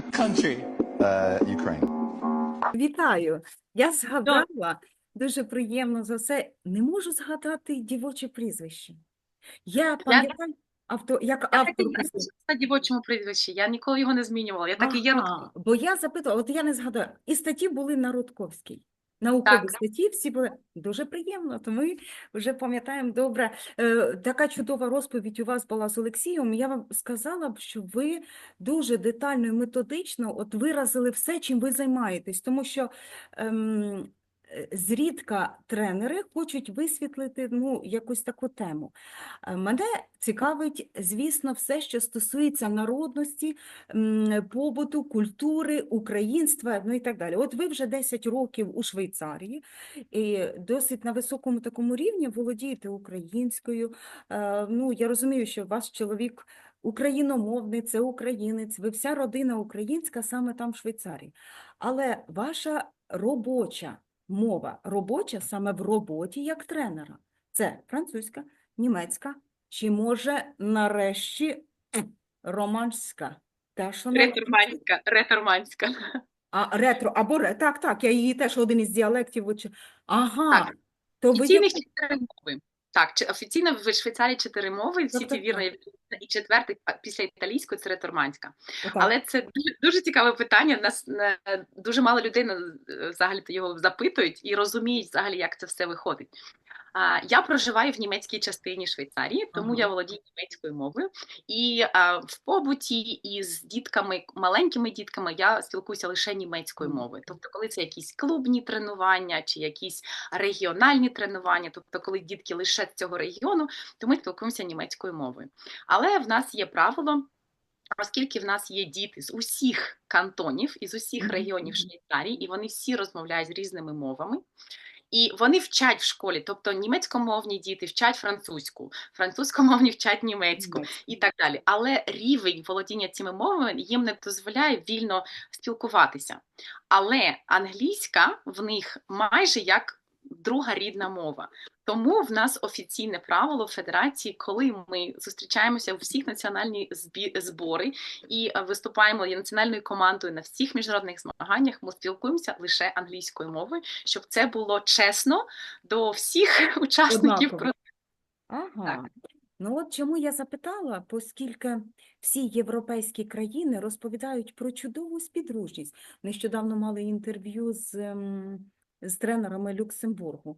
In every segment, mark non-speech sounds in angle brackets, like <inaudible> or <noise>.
country? Uh, Ukraine. Вітаю! Я згадала, дуже приємно за все. Не можу згадати дівоче прізвище. Я пам'ятаю, авто, як Я так і на дівочому прізвищі. Я ніколи його не змінювала. Я так і є Ага, бо я запитувала, от я не згадаю, і статті були на Рудковській. Наукові Так. статті всі були дуже приємно, то ми вже пам'ятаємо добре. Е, така чудова розповідь у вас була з Олексієм. Я вам сказала б, що ви дуже детально і методично от виразили все, чим ви займаєтесь, тому що ем, зрідка тренери хочуть висвітлити ну, якусь таку тему. Е, Мене цікавить, звісно, все, що стосується народності, побуту, культури, українства, ну і так далі. От ви вже 10 років у Швейцарії і досить на високому такому рівні володієте українською. Е, Ну, я розумію, що ваш чоловік україномовний, це українець, ви вся родина українська саме там в Швейцарії. Але ваша робоча мова, робоча саме в роботі як тренера, це французька, німецька, чи може нарешті романська? Та, що Реторманська, реторманська. а, ретро, або ре, так, так, я її теж один із діалектів. Ага, Так. то ви мови. Так, чи- офіційно в Швейцарії чотири мови, всі ці так, вірно, і четвертий а, після італійської це реторманська. Отак. Але це дуже, дуже цікаве питання. Нас е, дуже мало людей е, взагалі його запитують і розуміють взагалі, як це все виходить. Я проживаю в німецькій частині Швейцарії, тому Ага. я володію німецькою мовою. І а, в побуті із дітками, маленькими дітками, я спілкуюся лише німецькою мовою. Тобто, коли це якісь клубні тренування чи якісь регіональні тренування, тобто, коли дітки лише з цього регіону, то ми спілкуємося німецькою мовою. Але в нас є правило. Оскільки в нас є діти з усіх кантонів, із усіх регіонів. Швейцарії, і вони всі розмовляють з різними мовами, і вони вчать в школі, тобто німецькомовні діти вчать французьку, французькомовні вчать німецьку і так далі. Але рівень володіння цими мовами їм не дозволяє вільно спілкуватися. Але англійська в них майже як друга рідна мова. Тому в нас офіційне правило Федерації, коли ми зустрічаємося у всіх національні збори і е, виступаємо є національною командою на всіх міжнародних змаганнях, ми спілкуємося лише англійською мовою, щоб це було чесно до всіх <laughs> учасників. Однаково. Ага. Ну от чому я запитала, оскільки всі європейські країни розповідають про чудову співдружність. Нещодавно мали інтерв'ю з, ем, з тренерами Люксембургу.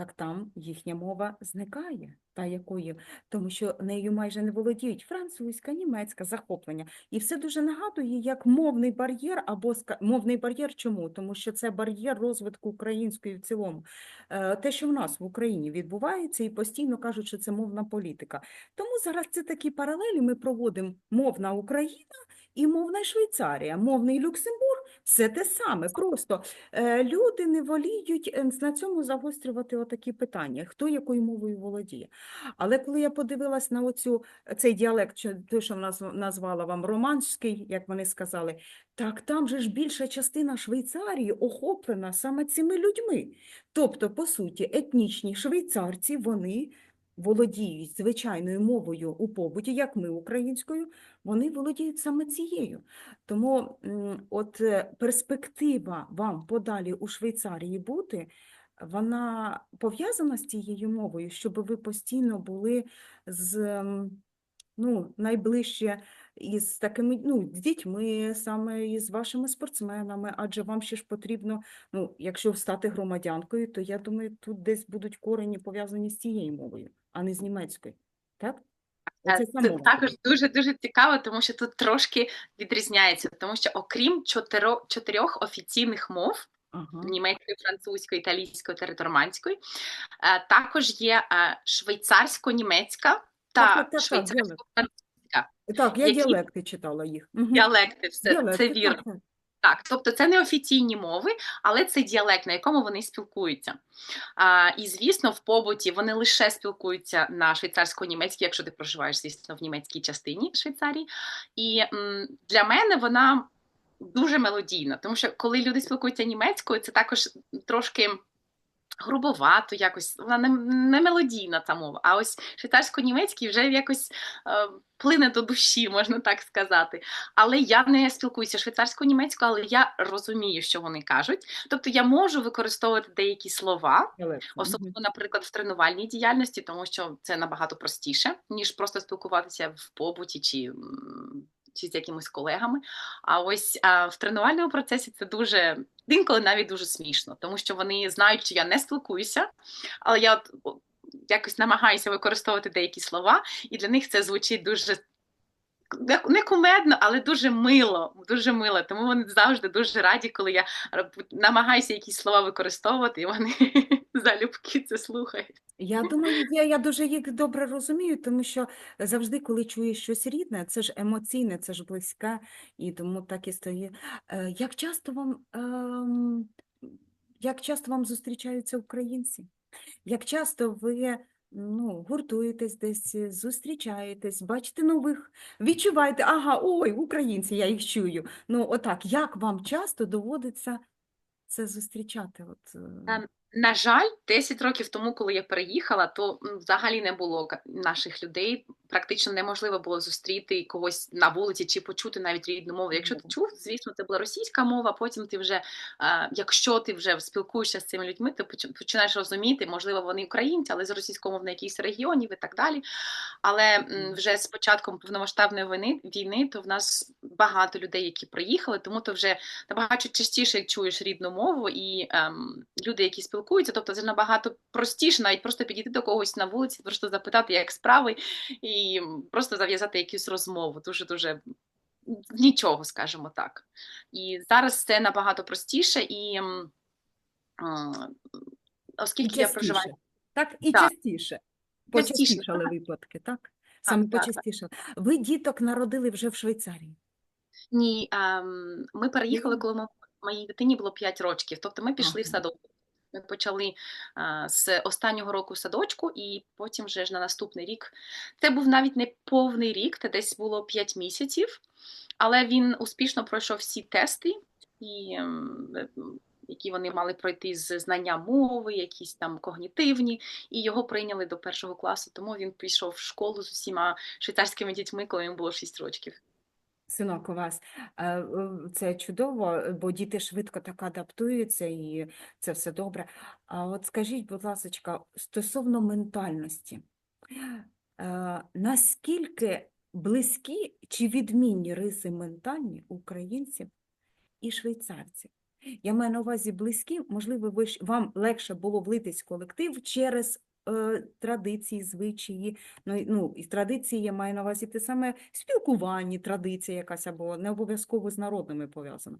Так там їхня мова зникає, та якою, тому що нею майже не володіють французька, німецька, захоплення. І все дуже нагадує як мовний бар'єр або мовний бар'єр чому? Тому що це бар'єр розвитку української в цілому. Е, Те, що в нас в Україні відбувається, і постійно кажуть, що це мовна політика. Тому зараз це такі паралелі ми проводимо мовна Україна і мовна Швейцарія, мовний Люксембург все те саме. Просто е, люди не воліють е, на цьому загострювати отакі питання, хто якою мовою володіє. Але коли я подивилась на оцю, цей діалект, той, що в нас назвала вам романський, як вони сказали, так там же ж більша частина Швейцарії охоплена саме цими людьми. Тобто, по суті, етнічні швейцарці, вони володіють звичайною мовою у побуті, як ми українською, вони володіють саме цією. Тому от е, перспектива вам подалі у Швейцарії бути, вона пов'язана з цією мовою, щоб ви постійно були з ну, найближче із такими ну, з дітьми, саме із вашими спортсменами, адже вам ще ж потрібно, ну, якщо стати громадянкою, то я думаю, тут десь будуть корені пов'язані з цією мовою, а не з німецькою. Так? Е, Це також дуже дуже цікаво, тому що тут трошки відрізняється, тому що окрім чотиро, чотирьох офіційних мов. Ага. німецької, французької, італійської та реторманської. Е, Також є е, швейцарсько-німецька та так, так, так, швейцарсько-французька Так, я які- діалекти читала їх. Діалекти. Все Діалекти, це вірно. так. Так, тобто це не офіційні мови, але це діалект, на якому вони спілкуються. А, і звісно, в побуті вони лише спілкуються на швейцарсько-німецькій, якщо ти проживаєш, звісно, в німецькій частині Швейцарії. І м, для мене вона дуже мелодійна, тому що коли люди спілкуються німецькою, це також трошки грубовато якось, вона не, не мелодійна та мова. А ось швейцарсько-німецький вже якось е, плине до душі, можна так сказати. Але я не спілкуюся швейцарсько-німецькою, але я розумію, що вони кажуть. Тобто я можу використовувати деякі слова, Особливо, наприклад, в тренувальній діяльності, тому що це набагато простіше, ніж просто спілкуватися в побуті чи, чи з якимись колегами. А ось а, в тренувальному процесі це дуже інколи навіть дуже смішно, тому що вони знають, що я не спілкуюся, але я от якось намагаюся використовувати деякі слова, і для них це звучить дуже. Не- кумедно, але дуже мило, дуже мило. Тому вони завжди дуже раді, коли я намагаюся якісь слова використовувати, і вони <laughs> залюбки це слухають. Я думаю, я, я дуже їх добре розумію, тому що завжди, коли чуєш щось рідне, це ж емоційне, це ж близьке, і тому так і стає. Е, Як часто вам, ем, як часто вам зустрічаються українці? Як часто ви ну, гуртуєтесь десь, е, зустрічаєтесь, бачите нових, відчуваєте, ага, ой, українці, я їх чую. Ну, отак, як вам часто доводиться це зустрічати? От, е, Ем, На жаль, 10 років тому, коли я переїхала, то взагалі не було ка- наших людей. Практично неможливо було зустріти когось на вулиці чи почути навіть рідну мову. Якщо ти чув, звісно, це була російська мова. Потім ти вже, якщо ти вже спілкуєшся з цими людьми, ти починаєш розуміти, можливо, вони українці, але з російськомовних якихось регіонів і так далі. Але вже з початком повномасштабної війни, війни, то в нас багато людей, які приїхали, тому то вже набагато частіше чуєш рідну мову, і ем, люди, які спілкуються, тобто це набагато простіше, навіть просто підійти до когось на вулиці, просто запитати, як справи, і м, просто зав'язати якусь розмову. Дуже дуже нічого, скажімо так. І зараз це набагато простіше, і м, І оскільки я проживаю. Так, і Так. частіше. Почастішали випадки, так? Саме так, так. почастішали. Ви діток народили вже в Швейцарії. Ні, ем, ми переїхали, коли мо- моїй дитині було 5 років. Тобто ми пішли в Ага. садок. Ми почали а, з останнього року садочку, і потім вже ж на наступний рік. Це був навіть не повний рік, це десь було 5 місяців, але він успішно пройшов всі тести, і, ем, які вони мали пройти з знання мови, якісь там когнітивні, і його прийняли до першого класу, тому він пішов в школу з усіма швейцарськими дітьми, коли йому було 6 років. Синок у вас, е, е, це чудово, бо діти швидко так адаптуються і це все добре. А от скажіть, будь ласка, стосовно ментальності, е, наскільки близькі чи відмінні риси ментальні українців і швейцарців? Я маю на увазі близькі, можливо, ви вам легше було влитись в колектив через е, традиції, звичаї. Ну, ну, і традиції я маю на увазі те саме спілкування, традиція якась або не обов'язково з народними пов'язана.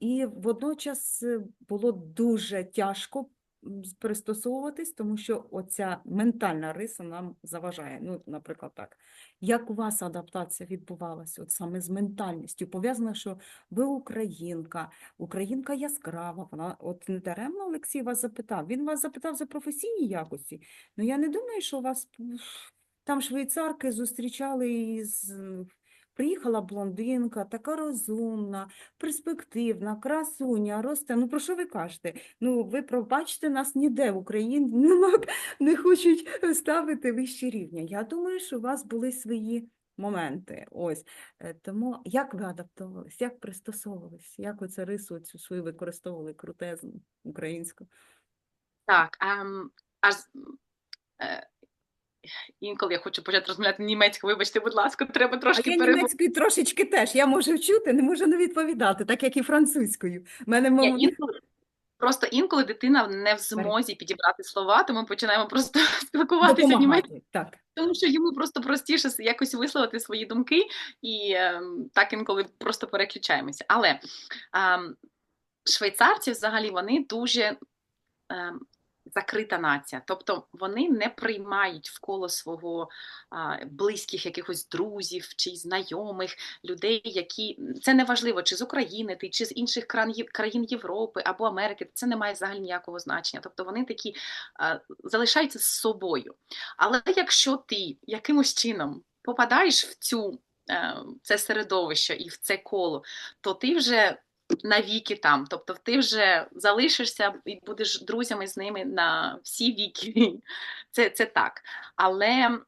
І водночас е, було дуже тяжко пристосовуватись, тому що оця ментальна риса нам заважає. Ну, наприклад, так. Як у вас адаптація відбувалася, от саме з ментальністю? Пов'язано, що ви українка, українка яскрава. Вона от не даремно Олексій вас запитав. Він вас запитав за професійні якості. Ну я не думаю, що вас там швейцарки зустрічали із. Приїхала блондинка, така розумна, перспективна, красуня, росте. Ну про що ви кажете? Ну ви пробачте нас ніде в Україні <laughs> не хочуть ставити вищі рівня. Я думаю, що у вас були свої моменти. Ось Е, тому як ви адаптовувались, як пристосовувались, як ви це рису цю свою використовували крутезну українську? Так, ем, аж е, інколи я хочу почати розмовляти німецькою, вибачте, будь ласка, треба А трошки я перебу- німецькою трошечки теж. Я можу чути, не можу не відповідати, так як і французькою. Мене Ні, мова інколи, просто інколи дитина не в змозі підібрати слова, то ми починаємо просто <laughs> спілкуватися німецькою. Так. тому що йому просто простіше якось висловити свої думки, і ем, так інколи просто переключаємося. Але ем, швейцарці взагалі вони дуже ем, закрита нація. Тобто вони не приймають в коло свого а, близьких якихось друзів чи знайомих людей, які це не важливо, чи з України ти, чи з інших країн Європи або Америки. Це не має взагалі ніякого значення. Тобто вони такі а, залишаються з собою. Але якщо ти якимось чином попадаєш в цю е, це середовище і в це коло, то ти вже навіки там. Тобто ти вже залишишся і будеш друзями з ними на всі віки. <laughs> Це, це так. Але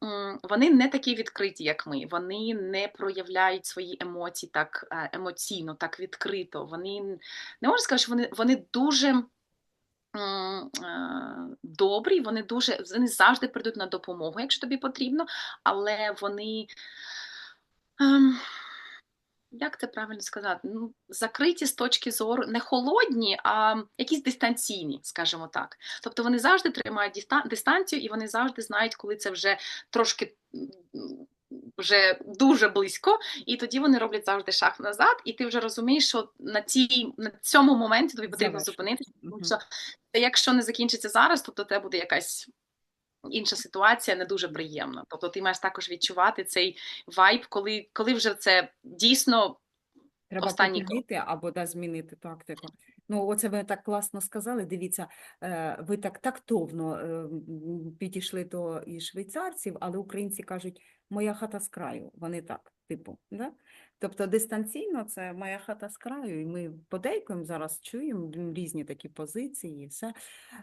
вони не такі відкриті, як ми. Вони не проявляють свої емоції так е, емоційно, так відкрито. Вони не можу сказати, що вони, вони дуже. е, Добрі, вони дуже вони завжди прийдуть на допомогу, якщо тобі потрібно, але вони ем, як це правильно сказати? Ну, закриті з точки зору не холодні, а якісь дистанційні, скажімо так. Тобто вони завжди тримають дистанцію і вони завжди знають, коли це вже трошки вже дуже близько, і тоді вони роблять завжди шаг назад, і ти вже розумієш, що на цій на цьому моменті тобі потрібно зупинитися, тому що якщо не закінчиться зараз, то до тебе буде якась. Інша ситуація не дуже приємна. Тобто ти маєш також відчувати цей вайб, коли, коли вже це дійсно Треба Останній крок. або да, змінити тактику. Ну, оце ви так класно сказали. Дивіться, е, ви так тактовно е, підійшли до і швейцарців, але українці кажуть, моя хата з краю. Вони так, типу, да? Тобто дистанційно це моя хата з краю, і ми подейкуємо зараз, чуємо різні такі позиції. і Все.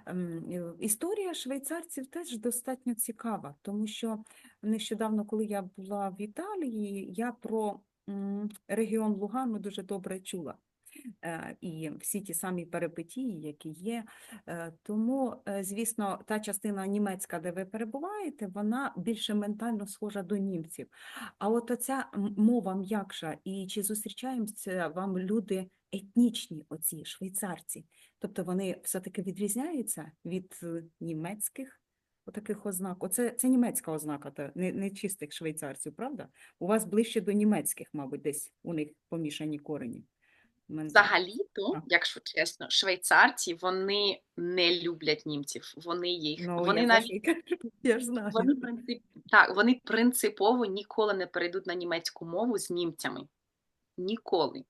Ем, Історія швейцарців теж достатньо цікава, тому що нещодавно, коли я була в Італії, я про регіон Лугану дуже добре чула. Е, І всі ті самі перипетії, які є. Е, Тому, е, звісно, та частина німецька, де ви перебуваєте, вона більше ментально схожа до німців. А от оця мова м'якша, і чи зустрічаються вам люди етнічні, оці швейцарці? Тобто вони все-таки відрізняються від німецьких отаких ознак? Оце це німецька ознака, та, не, не чистих швейцарців, правда? У вас ближче до німецьких, мабуть, десь у них помішані корені. Взагалі-то, якщо чесно, швейцарці вони не люблять німців. Вони їх Ну, вони я навіть я ж знаю. вони принцип, так, вони принципово ніколи не перейдуть на німецьку мову з німцями. Ніколи.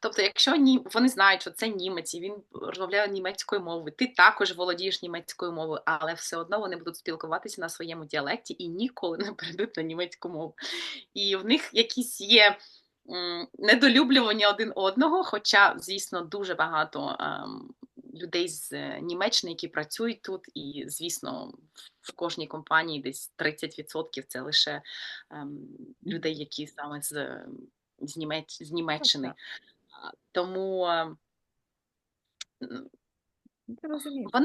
Тобто, якщо ні, вони знають, що це німець, і він розмовляє німецькою мовою, ти також володієш німецькою мовою, але все одно вони будуть спілкуватися на своєму діалекті і ніколи не перейдуть на німецьку мову. І в них якісь є недолюблювання один одного, хоча, звісно, дуже багато ем, людей з е, Німеччини, які працюють тут, і, звісно, в- кожній компанії десь 30% це лише ем, людей, які саме з, з, Німеч... з Німеччини. Тому е, м, Я розумію. вони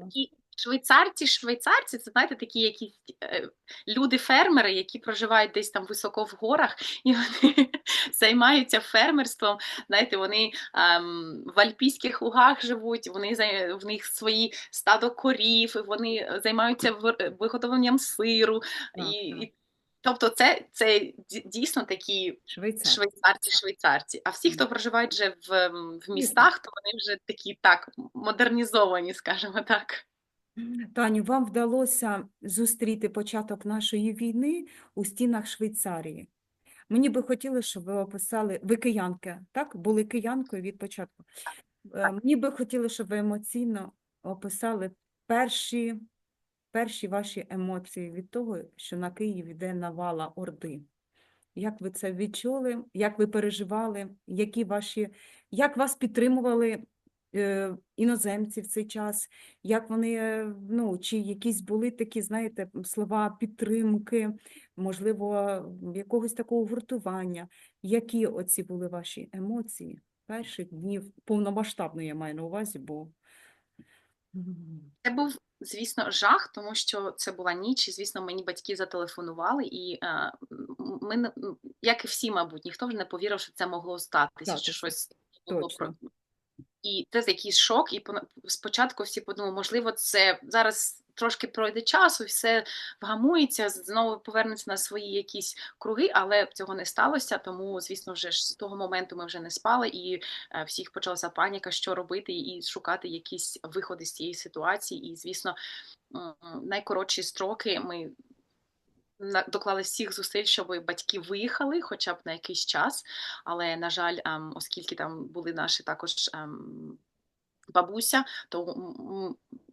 такі швейцарці, швейцарці, це знаєте, такі якісь е, люди-фермери, які проживають десь там високо в горах, і вони <laughs> займаються фермерством. Знаєте, вони ем, в альпійських лугах живуть, вони в них свої стадо корів, вони займаються виготовленням сиру. І, і, тобто, це, це дійсно такі Швейцар. швейцарці, швейцарці. А всі, хто проживають вже в, в містах, то вони вже такі так модернізовані, скажімо так. Таню, вам вдалося зустріти початок нашої війни у стінах Швейцарії. Мені би хотілося, щоб ви описали, ви киянки, так? Були киянкою від початку. Е, Мені би хотілося, щоб ви емоційно описали перші, перші ваші емоції від того, що на Київ йде навала Орди. Як ви це відчули? Як ви переживали? Які ваші, як вас підтримували іноземці в цей час? Як вони, е, ну, чи якісь були такі, знаєте, слова підтримки, можливо, якогось такого гуртування? Які оці були ваші емоції перших днів повномасштабної я маю на увазі, бо Це був, звісно, жах, тому що це була ніч, і, звісно, мені батьки зателефонували, і е, ми, як і всі, мабуть, ніхто вже не повірив, що це могло статися, що щось Точно. І це якийсь шок, і спочатку всі подумали, можливо, це зараз трошки пройде часу, все вгамується, знову повернеться на свої якісь круги, але цього не сталося. Тому, звісно, вже з того моменту ми вже не спали, і е, всіх почалася паніка, що робити, і шукати якісь виходи з цієї ситуації. І, звісно, найкоротші строки ми доклали всіх зусиль, щоб батьки виїхали хоча б на якийсь час. Але, на жаль, ем, оскільки там були наші також ем, бабуся, то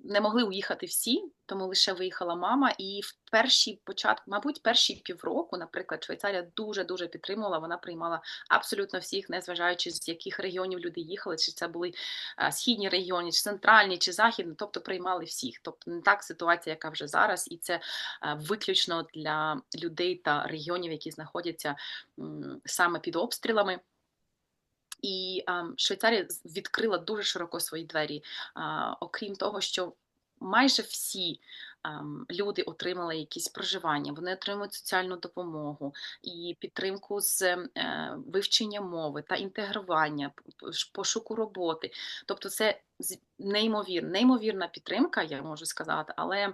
не могли уїхати всі, тому лише виїхала мама. І в перші початку, мабуть, перші півроку, наприклад, Швейцарія дуже дуже підтримувала. Вона приймала абсолютно всіх, незважаючи з яких регіонів люди їхали, чи це були е, східні регіони, чи центральні, чи західні, тобто приймали всіх. Тобто не так ситуація, яка вже зараз, і це е, виключно для людей та регіонів, які знаходяться саме під обстрілами. І Швейцарія відкрила дуже широко свої двері. Окрім того, що майже всі люди отримали якісь проживання, вони отримують соціальну допомогу і підтримку з е, вивчення мови та інтегрування, пошуку роботи. Тобто, це неймовірна, неймовірна підтримка, я можу сказати, але.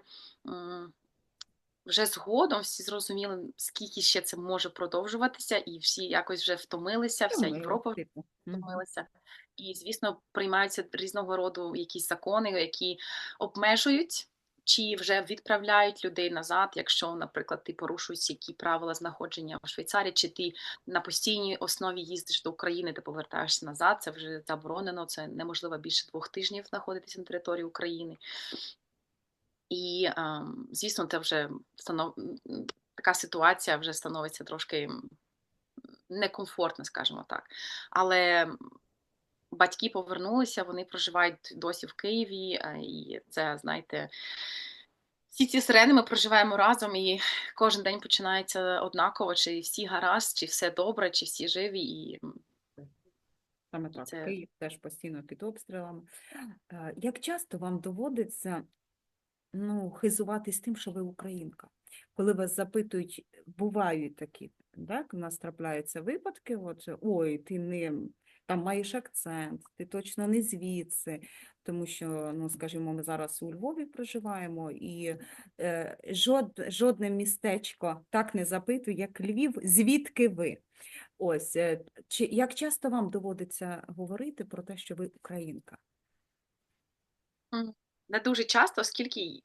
Вже згодом всі зрозуміли, скільки ще це може продовжуватися, і всі якось вже втомилися, вся Європа типу. Втомилася. І, звісно, приймаються різного роду якісь закони, які обмежують чи вже відправляють людей назад, якщо, наприклад, ти порушуєш які правила знаходження в Швейцарії, чи ти на постійній основі їздиш до України, ти повертаєшся назад. Це вже заборонено. Це неможливо більше двох тижнів знаходитися на території України. І, звісно, це вже станов... така ситуація вже становиться трошки м, некомфортна, скажімо так. Але батьки повернулися, вони проживають досі в Києві, е, і це, знаєте, всі ці сирени ми проживаємо разом, і кожен день починається однаково, чи всі гаразд, чи все добре, чи всі живі. І Саме так, Це- Київ теж постійно під обстрілами. Е, Як часто вам доводиться ну, хизуватись тим, що ви українка? Коли вас запитують, бувають такі, так? У нас трапляються випадки, от, ой, ти не там маєш акцент, ти точно не звідси, тому що, ну, скажімо, ми зараз у Львові проживаємо, і е, жод, жодне містечко так не запитує, як Львів, звідки ви? Ось, е, чи як часто вам доводиться говорити про те, що ви українка? Не дуже часто, оскільки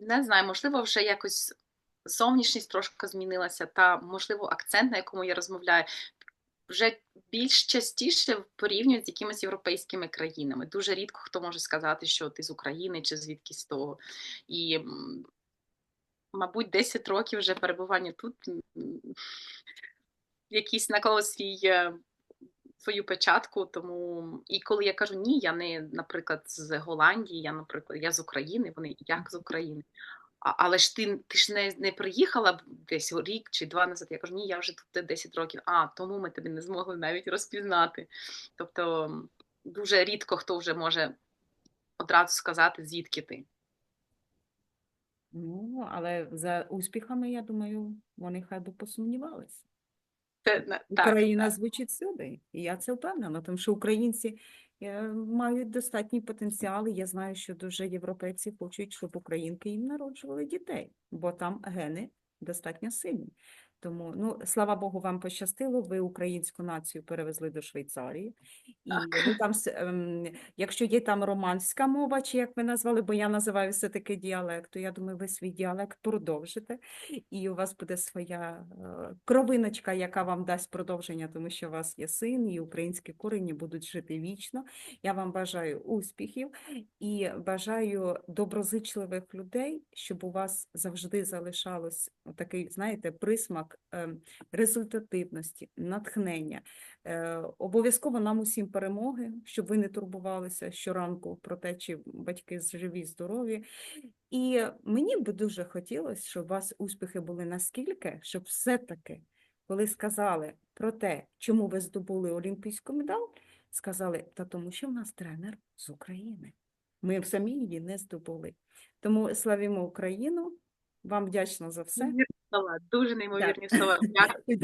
не знаю, можливо, вже якось зовнішність трошки змінилася, та можливо акцент, на якому я розмовляю, вже більш частіше порівнюють з якимись європейськими країнами. Дуже рідко хто може сказати, що ти з України чи звідкись з того. І, мабуть, 10 років вже перебування тут якийсь наклало свій. Свою печатку, тому і коли я кажу ні, я не, наприклад, з Голландії, я, наприклад, я з України, вони як з України. Але ж ти, ти ж не, не приїхала десь рік чи два назад. Я кажу, ні, я вже тут 10 років. А, тому ми тебе не змогли навіть розпізнати. Тобто дуже рідко хто вже може одразу сказати, звідки ти. Ну, але за успіхами, я думаю, вони хай би посумнівалися. Це, на- так, Україна звучить сюди, і я це впевнена, тому що українці е, мають достатній потенціал, і я знаю, що дуже європейці хочуть, щоб українки їм народжували дітей, бо там гени достатньо сильні. Тому, ну, слава Богу, вам пощастило, ви українську націю перевезли до Швейцарії. І ви там, ем, якщо є там романська мова, чи як ви назвали, бо я називаю все-таки діалект, то я думаю, ви свій діалект продовжите, і у вас буде своя е, кровиночка, яка вам дасть продовження, тому що у вас є син, і українські корені будуть жити вічно. Я вам бажаю успіхів і бажаю доброзичливих людей, щоб у вас завжди залишалось такий, знаєте, присмак ем, результативності, натхнення. Е, Обов'язково нам усім перемоги, щоб ви не турбувалися щоранку про те, чи батьки живі, здорові. І мені би дуже хотілося, щоб у вас успіхи були наскільки, щоб все-таки, коли сказали про те, чому ви здобули олімпійську медаль, сказали, та тому що в нас тренер з України. Ми самі її не здобули. Тому славімо Україну. Вам вдячна за все. Неймовірні слова, дуже неймовірні слова. <laughs> Дякую.